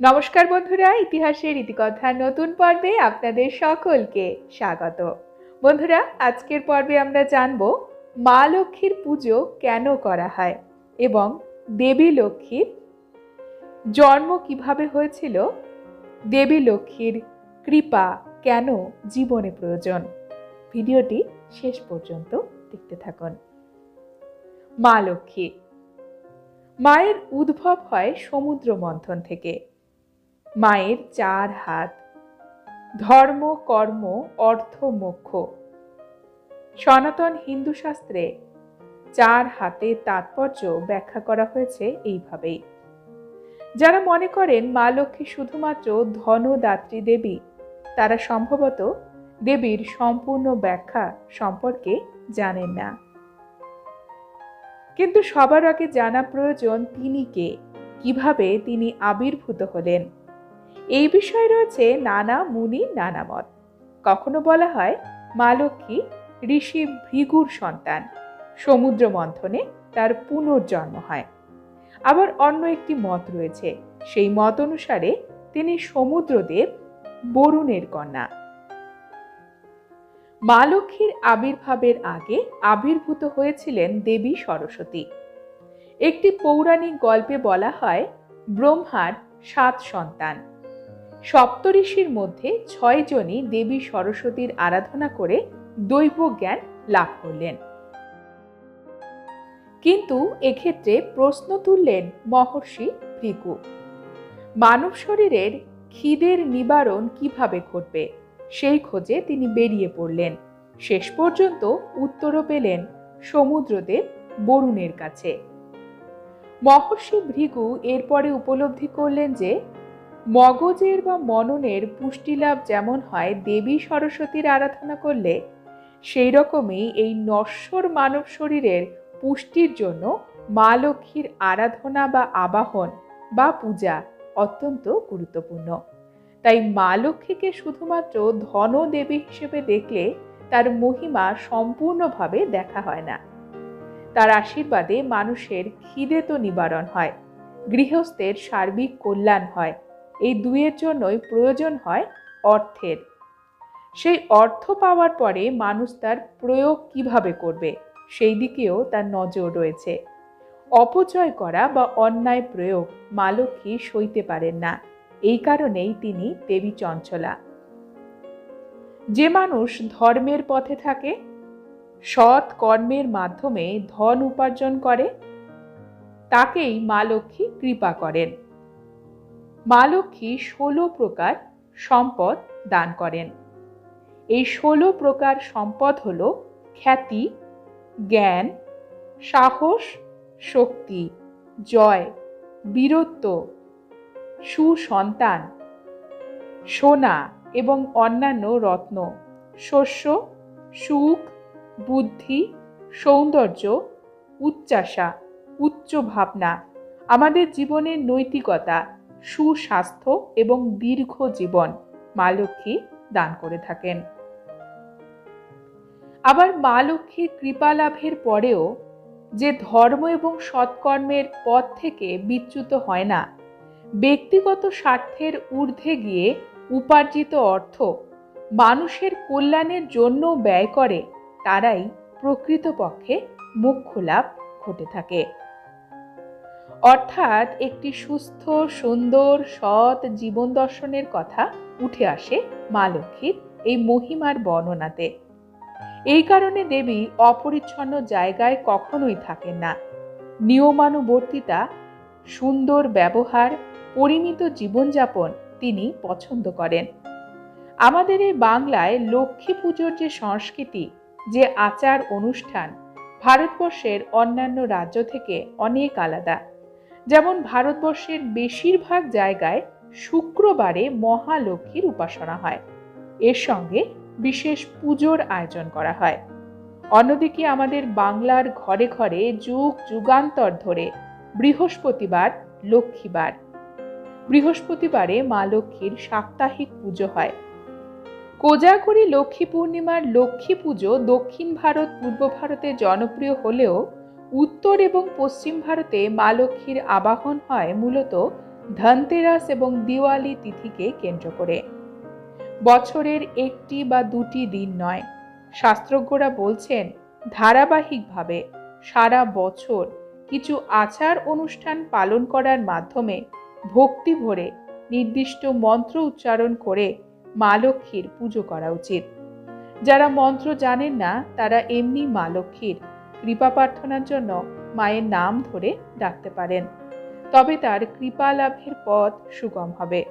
নমস্কার বন্ধুরা, ইতিহাসের ইতিকথার নতুন পর্বে আপনাদের সকলকে স্বাগত। বন্ধুরা, আজকের পর্বে আমরা জানব মা লক্ষ্মীর পুজো কেন করা হয় এবং দেবী লক্ষ্মীর জন্ম কীভাবে হয়েছিল, দেবী লক্ষ্মীর কৃপা কেন জীবনে প্রয়োজন, ভিডিওটি শেষ পর্যন্ত দেখতে থাকুন। মা লক্ষ্মী মায়ের উদ্ভব হয় সমুদ্র মন্থন থেকে। মায়ের চার হাত। ধর্ম, কর্ম, অর্থ, মোক্ষ। সনাতন হিন্দু শাস্ত্রে চার হাতে তাৎপর্য ব্যাখ্যা করা হয়েছে এইভাবেই। যারা মনে করেন মা লক্ষ্মী শুধুমাত্র ধনদাত্রী দেবী, তারা সম্ভবত দেবীর সম্পূর্ণ ব্যাখ্যা সম্পর্কে জানেন না। কিন্তু সবার আগে জানা প্রয়োজন তিনি কে, কীভাবে তিনি আবির্ভূত হলেন। এই বিষয়ে রয়েছে নানা মুনি, নানা মত। কখনো বলা হয়, মা লক্ষ্মী ঋষি ভৃগুর সন্তান। সমুদ্র মন্থনে তার পুনর্জন্ম হয়। আবার অন্য একটি মত রয়েছে, সেই মত অনুসারে তিনি সমুদ্রদেব বরুণের কন্যা। মা লক্ষ্মীর আবির্ভাবের আগে আবির্ভূত হয়েছিলেন দেবী সরস্বতী। একটি পৌরাণিক গল্পে বলা হয়, ব্রহ্মার সাত সন্তান। সপ্তঋষির মধ্যে ছয়জনই দেবী সরস্বতীর আরাধনা করে দৈব জ্ঞান লাভ করলেন। কিন্তু এক্ষেত্রে প্রশ্ন তুললেন মহর্ষি ভৃগু, মানব শরীরের খিদের নিবারণ কীভাবে ঘটবে সেই খোঁজে তিনি বেরিয়ে পড়লেন। শেষ পর্যন্ত উত্তরও পেলেন সমুদ্রদেব বরুণের কাছে। মহর্ষি ভৃগু এরপরে উপলব্ধি করলেন যে মগজের বা মননের পুষ্টিলাভ যেমন হয়, দেবী সরস্বতীর আরাধনা করলে সেই রকমই এই নশ্বর মানব শরীরের পুষ্টির জন্য মা লক্ষ্মীর আরাধনা বা আবাহন বা পূজা অত্যন্ত গুরুত্বপূর্ণ। তাই মা লক্ষ্মীকে শুধুমাত্র ধন দেবী হিসেবে দেখলে তার মহিমা সম্পূর্ণভাবে দেখা হয় না। তার আশীর্বাদে মানুষের খিদে তো নিবারণ হয়, গৃহস্থের সার্বিক কল্যাণ হয় এই দুয়ের জন্যই প্রয়োজন হয় অর্থের। সেই অর্থ পাওয়ার পরে মানুষ তার প্রয়োগ কীভাবে করবে, সেই দিকেও তার নজর রয়েছে। অপচয় করা বা অন্যায় প্রয়োগ মা লক্ষ্মী সইতে পারেন না, এই কারণেই তিনি দেবী চঞ্চলা। যে মানুষ ধর্মের পথে থাকে, সৎ কর্মের মাধ্যমে ধন উপার্জন করে, তাকেই মা লক্ষ্মী কৃপা করেন। মা ষোলো প্রকার সম্পদ দান করেন। এই ষোলো প্রকার সম্পদ হল খ্যাতি, জ্ঞান, সাহস, শক্তি, জয়, বীরত্ব, সুসন্তান, সোনা এবং অন্যান্য রত্ন, শস্য, সুখ, বুদ্ধি, সৌন্দর্য উচ্চাসা উচ্চ ভাবনা, আমাদের জীবনের নৈতিকতা সুস্বাস্থ্য এবং দীর্ঘ জীবন মা লক্ষ্মী দান করে থাকেন। আবার মা লক্ষ্মীর কৃপা লাভের পরেও যে ধর্ম এবং সৎকর্মের পথ থেকে বিচ্যুত হয় না, ব্যক্তিগত স্বার্থের ঊর্ধ্বে গিয়ে উপার্জিত অর্থ মানুষের কল্যাণের জন্য ব্যয় করে, তারাই প্রকৃতপক্ষে মুখ্য লাভ ঘটে থাকে। অর্থাৎ একটি সুস্থ, সুন্দর, সৎ জীবন দর্শনের কথা উঠে আসে মা লক্ষ্মীর এই মহিমার বর্ণনাতে। এই কারণে দেবী অপরিচ্ছন্ন জায়গায় কখনোই থাকেন না। নিয়মানুবর্তিতা, সুন্দর ব্যবহার, পরিমিত জীবনযাপন তিনি পছন্দ করেন। আমাদের এই বাংলায় লক্ষ্মী পুজোর যে সংস্কৃতি, যে আচার অনুষ্ঠান, ভারতবর্ষের অন্যান্য রাজ্য থেকে অনেক আলাদা। যেমন ভারতবর্ষের বেশিরভাগ জায়গায় শুক্রবারে মহালক্ষ্মীর উপাসনা হয়। এর সঙ্গে বিশেষ পুজোর আয়োজন করা হয়। অন্যদিকে আমাদের বাংলার ঘরে ঘরে যুগ যুগান্তর ধরে বৃহস্পতিবার, লক্ষ্মীবার। বৃহস্পতিবারে মা লক্ষ্মীর সাপ্তাহিক পুজো হয়। কোজাগরি লক্ষ্মী পূর্ণিমার লক্ষ্মী পুজো দক্ষিণ ভারত, পূর্ব ভারতে জনপ্রিয় হলেও উত্তর এবং পশ্চিম ভারতে মা লক্ষ্মীর আবাহন হয় মূলত ধনতেরাস এবং দিওয়ালি তিথিকে কেন্দ্র করে। বছরের একটি বা দুটি দিন নয়। শাস্ত্রজ্ঞরা বলছেন, ধারাবাহিকভাবে সারা বছর কিছু আচার অনুষ্ঠান পালন করার মাধ্যমে ভক্তি ভরে নির্দিষ্ট মন্ত্র উচ্চারণ করে মা লক্ষ্মীর পুজো করা উচিত। যারা মন্ত্র জানেন না, তারা এমনি মা লক্ষ্মীর কৃপা প্রার্থনার জন্য মায়ের নাম ধরে ডাকতে পারেন। তবে তার কৃপা লাভের পথ সুগম হবে।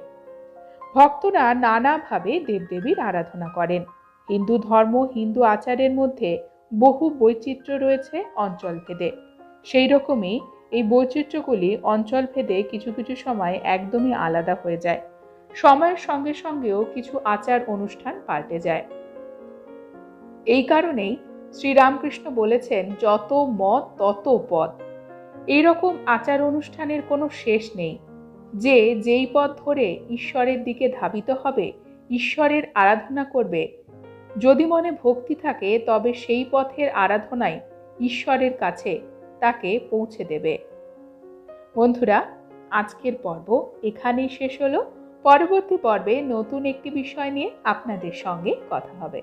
ভক্তরা নানাভাবে দেবদেবীর আরাধনা করেন। হিন্দু ধর্ম, হিন্দু আচারের মধ্যে বহু বৈচিত্র্য রয়েছে অঞ্চলভেদে সেই রকমই এই বৈচিত্র্যগুলি অঞ্চলভেদে কিছু কিছু সময় একদমই আলাদা হয়ে যায়। সময়ের সঙ্গে সঙ্গেও কিছু আচার অনুষ্ঠান পাল্টে যায়। এই কারণেই শ্রীরামকৃষ্ণ বলেছেন, যত মত, তত পথ এইরকম আচার অনুষ্ঠানের কোনো শেষ নেই। যে যেই পথ ধরে ঈশ্বরের দিকে ধাবিত হবে, ঈশ্বরের আরাধনা করবে। যদি মনে ভক্তি থাকে, তবে সেই পথের আরাধনাই ঈশ্বরের কাছে তাকে পৌঁছে দেবে। বন্ধুরা, আজকের পর্ব এখানেই শেষ হলো। পরবর্তী পর্বে নতুন একটি বিষয় নিয়ে আপনাদের সঙ্গে কথা হবে।